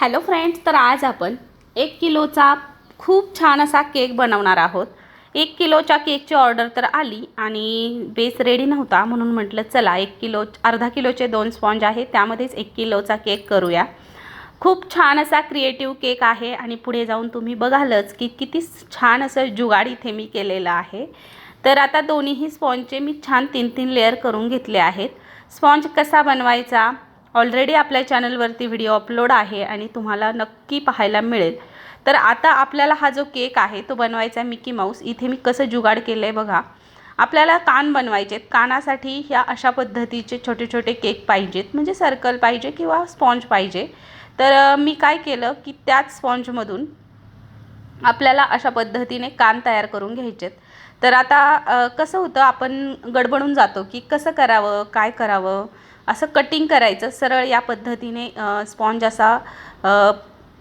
Hello friends तर आज आपण एक किलोचा खूप छान असा केक बनवणार आहोत. एक किलोच्या केकची ऑर्डर तर आली आणि बेस रेडी नव्हता म्हणून म्हटलं चला एक किलो अर्धा किलोचे दोन स्पॉन्ज आहे त्यामध्येच एक किलोचा केक करूया. खूप छान असा क्रिएटिव्ह केक आहे आणि पुढे जाऊन तुम्ही बघालच की किती छान असं जुगाड इथे मी केलेलं आहे. तर आता दोन्हीही स्पॉन्जचे मी छान तीन तीन लेअर करून घेतले आहेत. स्पॉन्ज कसा बनवायचा ऑलरेडी आपल्या चॅनलवरती व्हिडिओ अपलोड आहे आणि तुम्हाला नक्की पाहायला मिळेल. तर आता आपल्याला हा जो केक आहे तो बनवायचा आहे मिकी माऊस. इथे मी कसं जुगाड केलं आहे बघा. आपल्याला कान बनवायचे आहेत कानासाठी ह्या अशा पद्धतीचे छोटे छोटे केक पाहिजेत. म्हणजे सर्कल पाहिजे किंवा स्पॉन्ज पाहिजे. तर मी काय केलं की त्याच स्पॉन्जमधून आपल्याला अशा पद्धतीने कान तयार करून घ्यायचेत. तर आता कसं होतं आपण गडबडून जातो की कसं करावं काय करावं? असं कटिंग करायचं सरळ या पद्धतीने स्पॉन्ज असा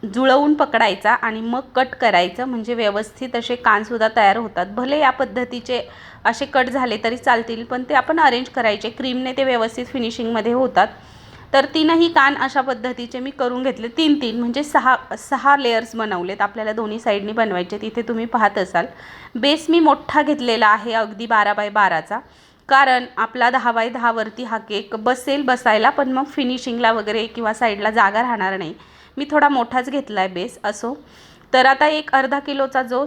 जुळवून पकडायचा आणि मग कट करायचं. म्हणजे व्यवस्थित असे कानसुद्धा तयार होतात. भले या पद्धतीचे असे कट झाले तरी चालतील पण ते आपण अरेंज करायचे. क्रीमने ते व्यवस्थित फिनिशिंगमध्ये होतात. तर तीनही कान अशा पद्धतीचे मी करून घेतले. तीन तीन म्हणजे सहा सहा लेयर्स बनवलेत. आपल्याला दोन्ही साईडनी बनवायचे. तिथे तुम्ही पाहत असाल. बेस मी मोठा घेतलेला आहे अगदी बारा बाय बाराचा. कारण आपला दहा बाय दहावरती हा केक बसेल बसायला पण मग फिनिशिंगला वगैरे किंवा साईडला जागा राहणार नाही. मी थोडा मोठाच घेतला आहे बेस असो. तर आता एक अर्धा किलोचा जो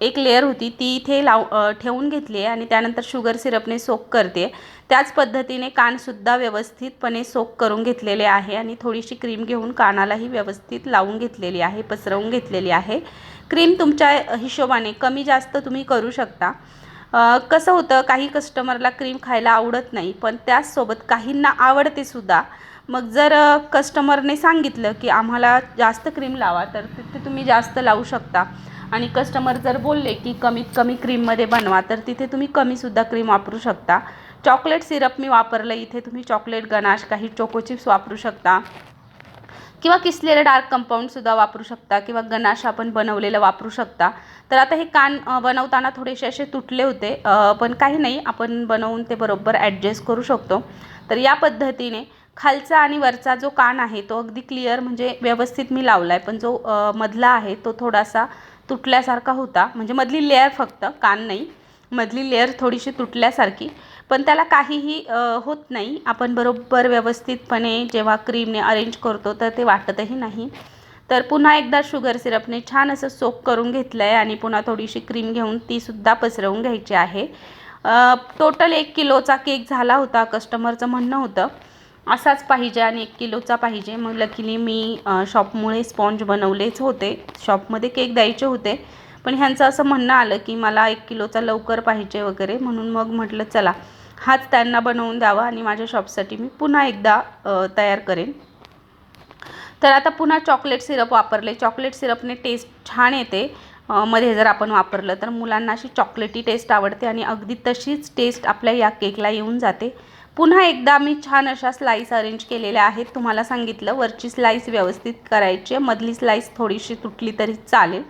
एक लेअर होती ती इथे लाव ठेवून घेतली आहे आणि त्यानंतर शुगर सिरपने सोक करते. त्याच पद्धतीने कानसुद्धा व्यवस्थितपणे सोक करून घेतलेले आहे आणि थोडीशी क्रीम घेऊन कानालाही व्यवस्थित लावून घेतलेली आहे पसरवून घेतलेली आहे. क्रीम तुमच्या हिशोबाने कमी जास्त तुम्ही करू शकता. कसं होतं काही कस्टमरला क्रीम खायला आवडत नाही पण त्याचसोबत काहींना आवडते सुद्धा. मग जर कस्टमरने सांगितलं की आम्हाला जास्त क्रीम लावा तर तिथे तुम्ही जास्त लावू शकता. आणि कस्टमर जर बोलले की कमीत कमी क्रीममध्ये बनवा तर तिथे तुम्ही कमीसुद्धा क्रीम वापरू शकता. चॉकलेट सिरप मी वापरलं इथे तुम्ही चॉकलेट गनाश काही चोको चिप्स वापरू शकता. किंवा किसलेलं डार्क कंपाऊंडसुद्धा वापरू शकता किंवा गनाश आपण बनवलेलं वापरू शकता. तर आता हे कान बनवताना थोडेसे असे तुटले होते पण काही नाही आपण बनवून ते बरोबर ॲडजस्ट करू शकतो. तर या पद्धतीने खालचा आणि वरचा जो कान आहे तो अगदी क्लिअर म्हणजे व्यवस्थित मी लावला आहे पण जो मधला आहे तो थोडासा तुटल्यासारखा होता. म्हणजे मधली लेअर फक्त कान नाही. मधली लेअर थोडीशी तुटल्यासारखी पण त्याला काहीही होत नाही. आपण बरोबर व्यवस्थितपणे जेव्हा क्रीमने अरेंज करतो तर ते वाटतही नाही. तर पुन्हा एकदा शुगर सिरपने छान असं सोक करून घेतलं आहे आणि पुन्हा थोडीशी क्रीम घेऊन तीसुद्धा पसरवून घ्यायची आहे. टोटल एक किलोचा केक झाला होता कस्टमरचं म्हणणं होतं. असाच पाहिजे आणि एक किलोचा पाहिजे. मग लकीली मी शॉपमुळे स्पॉन्ज बनवलेच होते. शॉपमध्ये केक द्यायचे होते. पण ह्यांचं असं म्हणणं आलं की मला एक किलोचा लवकर पाहिजे वगैरे म्हणून मग म्हटलं चला हाच त्यांना बनवून द्यावा आणि माझ्या शॉपसाठी मी पुन्हा एकदा तयार करेन. तर आता पुन्हा चॉकलेट सिरप वापरले. चॉकलेट सिरपने टेस्ट छान येते मध्ये जर आपण वापरलं तर मुलांना अशी चॉकलेटी टेस्ट आवडते आणि अगदी तशीच टेस्ट आपल्या या केकला येऊन जाते. पुन्हा एकदा मी छान अशा स्लाईस अरेंज केलेल्या आहेत. तुम्हाला सांगितलं वरची स्लाईस व्यवस्थित करायची मधली स्लाईस थोडीशी तुटली तरी चालेल.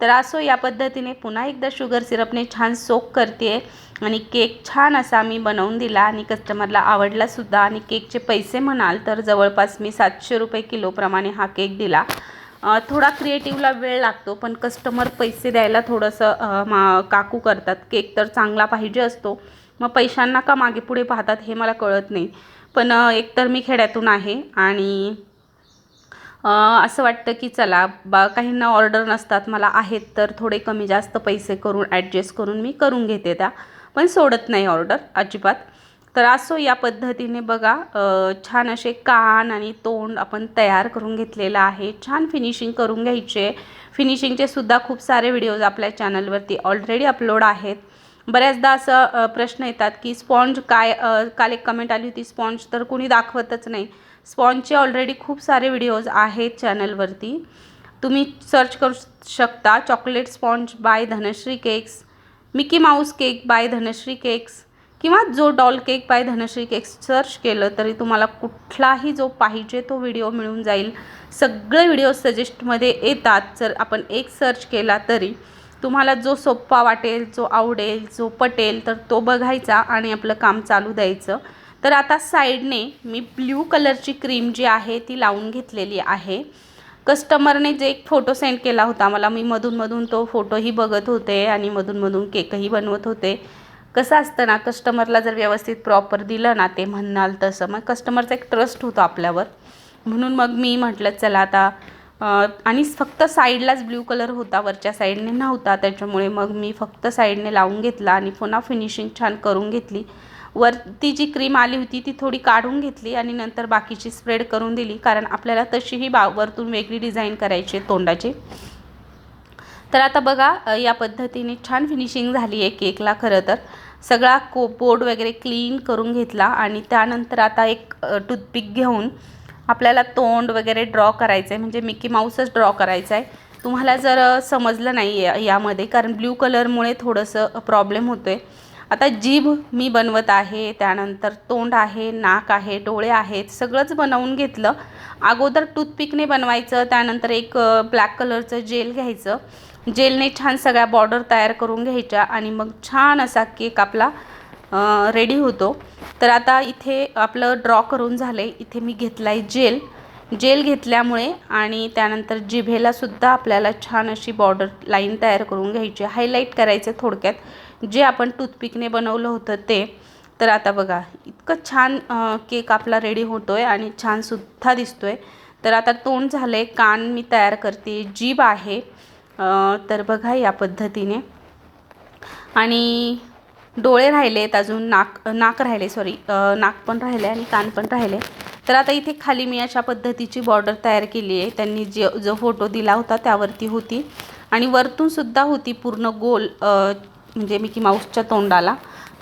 तर असो या पद्धतीने पुन्हा एकदा शुगर सिरपने छान सोक करते आणि केक छान असा मी बनवून दिला आणि कस्टमरला आवडलासुद्धा आणि केकचे पैसे म्हणाल तर जवळपास मी सातशे रुपये किलोप्रमाणे हा केक दिला. थोडा क्रिएटिव्हला वेळ लागतो पण कस्टमर पैसे द्यायला थोडंसं मा काकू करतात. केक तर चांगला पाहिजे असतो. मग पैशांना का मागे पुढे पाहतात हे मला कळत नाही. पण एकतर मी खेड्यातून आहे आणि असं वाटतं की चला बा काहींना ऑर्डर नसतात मला आहेत तर थोडे कमी जास्त पैसे करून ॲडजस्ट करून मी करून घेते त्या. पण सोडत नाही ऑर्डर अजिबात. तर असो या पद्धतीने बघा छान असे कान आणि तोंड आपण तयार करून घेतलेलं आहे. छान फिनिशिंग करून घ्यायचे. फिनिशिंगचे सुद्धा खूप सारे व्हिडिओज आपल्या चॅनलवरती ऑलरेडी अपलोड आहेत. बऱ्याचदा असं प्रश्न येतात की स्पॉन्ज काय काल एक कमेंट आली होती स्पॉन्ज तर कुणी दाखवतच नाही. स्पॉन्जचे ऑलरेडी खूप सारे व्हिडिओज आहेत चॅनलवरती तुम्ही सर्च करू शकता. Chocolate sponge by Dhanashree cakes Mickey Mouse cake by Dhanashree cakes किंवा जो doll cake by Dhanashree cakes search केलं तरी तुम्हाला कुठलाही जो पाहिजे तो व्हिडिओ मिळून जाईल. सगळे व्हिडिओ सजेस्टमध्ये येतात. जर आपण एक सर्च केला तरी तुम्हाला जो सोप्पा वाटेल जो आवडेल जो पटेल तर तो बघायचा आणि आपलं काम चालू द्यायचं. तर आता साईडने मी ब्ल्यू कलरची क्रीम जी आहे ती लावून घेतलेली आहे. कस्टमरने जे एक फोटो सेंड केला होता मला मी मधूनमधून तो फोटोही बघत होते आणि मधूनमधून केकही बनवत होते. कसं असतं ना कस्टमरला जर व्यवस्थित प्रॉपर दिलं ना ते म्हणाल तसं. मग कस्टमरचा एक ट्रस्ट होतो आपल्यावर. म्हणून मग मी म्हटलं चला आता आणि फक्त साईडलाच ब्ल्यू कलर होता वरच्या साईडने नव्हता. त्याच्यामुळे मग मी फक्त साईडने लावून घेतला आणि पुन्हा फिनिशिंग छान करून घेतली. वरती जी क्रीम आली होती ती थोडी काढून घेतली आणि नंतर बाकीची स्प्रेड करून दिली. कारण आपल्याला तशीही बा वरतून वेगळी डिझाईन करायची आहे तोंडाची. तर आता बघा या पद्धतीने छान फिनिशिंग झाली आहे केकला खरं तर. सगळा को बोर्ड वगैरे क्लीन करून घेतला आणि त्यानंतर आता एक टूथपिक घेऊन आपल्याला तोंड वगैरे ड्रॉ करायचं आहे म्हणजे मिकी माऊसच ड्रॉ करायचा आहे तुम्हाला जर समजलं नाही आहे यामध्ये कारण ब्ल्यू कलरमुळे थोडंसं प्रॉब्लेम होतो आहे आता जीभ मी बनवत आहे त्यानंतर तोंड आहे नाक आहे डोळे आहेत सगळंच बनवून घेतलं. अगोदर टूथपिकने बनवायचं त्यानंतर एक ब्लॅक कलरचं जेल घ्यायचं. जेलने छान सगळ्या बॉर्डर तयार करून घ्यायच्या आणि मग छान असा केक आपला रेडी होतो. तर आता इथे आपलं ड्रॉ करून झालं आहे इथे मी घेतला आहे जेल. जेल घेतल्यामुळे आणि त्यानंतर जिभेलासुद्धा आपल्याला छान अशी बॉर्डर लाईन तयार करून घ्यायची. हायलाईट करायचं थोडक्यात. जे आपण टूथपिकने बनवलं होतं ते. तर आता बघा इतकं छान केक आपला रेडी होतो आहे आणि छानसुद्धा दिसतो आहे तर आता तोंड झालं आहे कान मी तयार करते जीभ आहे. तर बघा या पद्धतीने. आणि डोळे राहिलेत अजून नाक नाक राहिले सॉरी नाक पण राहिले आणि कान पण राहिले. तर आता इथे खाली मी अशा पद्धतीची बॉर्डर तयार केली आहे. त्यांनी जे जो फोटो दिला होता त्यावरती होती. आणि वरतूनसुद्धा होती पूर्ण गोल म्हणजे मिकी माऊसच्या तोंडाला.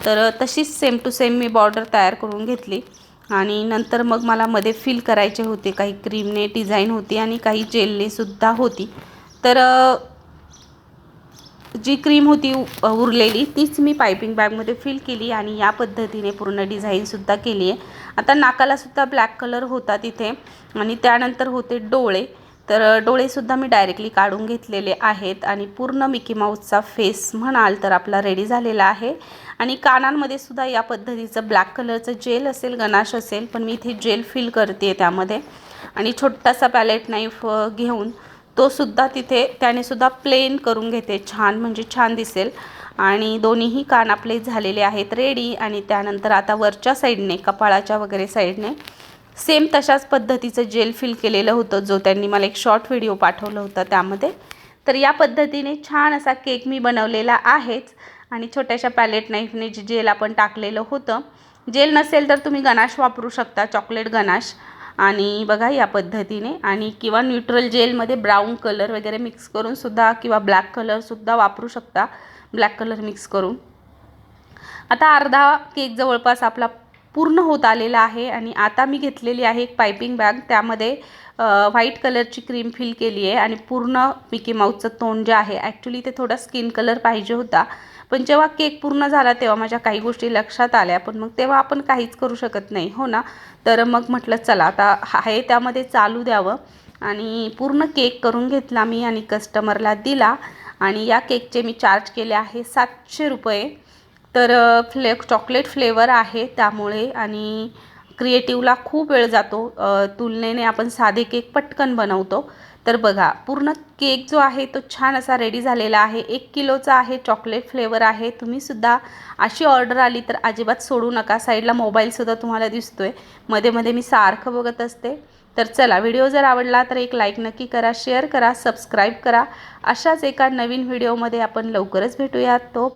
तर तशीच सेम टू सेम मी बॉर्डर तयार करून घेतली. आणि नंतर मग मला मध्ये फिल करायचे होते. काही क्रीमने डिझाईन होती आणि काही जेलनेसुद्धा होती. तर जी क्रीम होती उ- उरलेली तीच मी पायपिंग बॅगमध्ये फिल केली आणि या पद्धतीने पूर्ण डिझाईनसुद्धा केली आहे आता नाकालासुद्धा ब्लॅक कलर होता तिथे. आणि त्यानंतर होते डोळे. तर डोळेसुद्धा मी डायरेक्टली काढून घेतलेले आहेत आणि पूर्ण मिकी माऊसचा फेस म्हणाल तर आपला रेडी झालेला आहे. आणि कानांमध्ये सुद्धा या पद्धतीचं ब्लॅक कलरचं जेल असेल गणाश असेल पण मी इथे जेल फिल करते त्यामध्ये. आणि छोटासा पॅलेट नाईफ घेऊन तो सुद्धा तिथे त्याने सुद्धा प्लेन करून घेते. छान म्हणजे छान दिसेल. आणि दोन्हीही कान आपले झालेले आहेत रेडी आणि त्यानंतर आता वरच्या साईडने कपाळाच्या वगैरे साईडने सेम तशाच पद्धतीचं जेल फिल केलेलं होतं जो त्यांनी मला एक शॉर्ट व्हिडिओ पाठवलं होतं त्यामध्ये. तर या पद्धतीने छान असा केक मी बनवलेला आहेच आणि छोट्याशा पॅलेट नाईफने जे जेल आपण टाकलेलं होतं. जेल नसेल तर तुम्ही गनाश वापरू शकता चॉकलेट गनाश. आणि बघा या पद्धतीने आणि किंवा न्यूट्रल जेलमध्ये ब्राऊन कलर वगैरे मिक्स करूनसुद्धा किंवा ब्लॅक कलरसुद्धा वापरू शकता. ब्लॅक कलर मिक्स करून. आता अर्धा केक जवळपास आपला पूर्ण होत आलेला आहे आणि आता मी घेतलेली आहे एक पायपिंग बॅग. त्यामध्ये व्हाईट कलरची क्रीम फिल केली आहे आणि पूर्ण मिकी माऊसचं तोंड जे आहे ॲक्च्युली ते थोडा स्किन कलर पाहिजे होता. पण जेव्हा केक पूर्ण झाला तेव्हा माझ्या काही गोष्टी लक्षात आल्या पण मग तेव्हा आपण काहीच करू शकत नाही हो ना? तर मग म्हटलं चला आता आहे त्यामध्ये चालू द्यावं. आणि पूर्ण केक करून घेतला मी आणि कस्टमरला दिला. आणि या केकचे मी चार्ज केले आहे सातशे रुपये. तर फ्ले चॉकलेट फ्लेवर आहे त्यामुळे आणि क्रिएटिव्हला खूप वेळ जातो. तुलनेने आपण साधे केक पटकन बनवतो. तर बघा पूर्ण केक जो आहे तो छान असा रेडी झालेला आहे. एक किलोचा आहे चॉकलेट फ्लेवर आहे. तुम्हीसुद्धा अशी ऑर्डर आली तर अजिबात सोडू नका. साईडला मोबाईलसुद्धा तुम्हाला दिसतो आहे मध्ये मध्ये मी सारखं बघत असते. तर चला व्हिडिओ जर आवडला तर एक लाईक नक्की करा शेअर करा सबस्क्राईब करा. अशाच एका नवीन व्हिडिओमध्ये आपण लवकरच भेटूयात. तो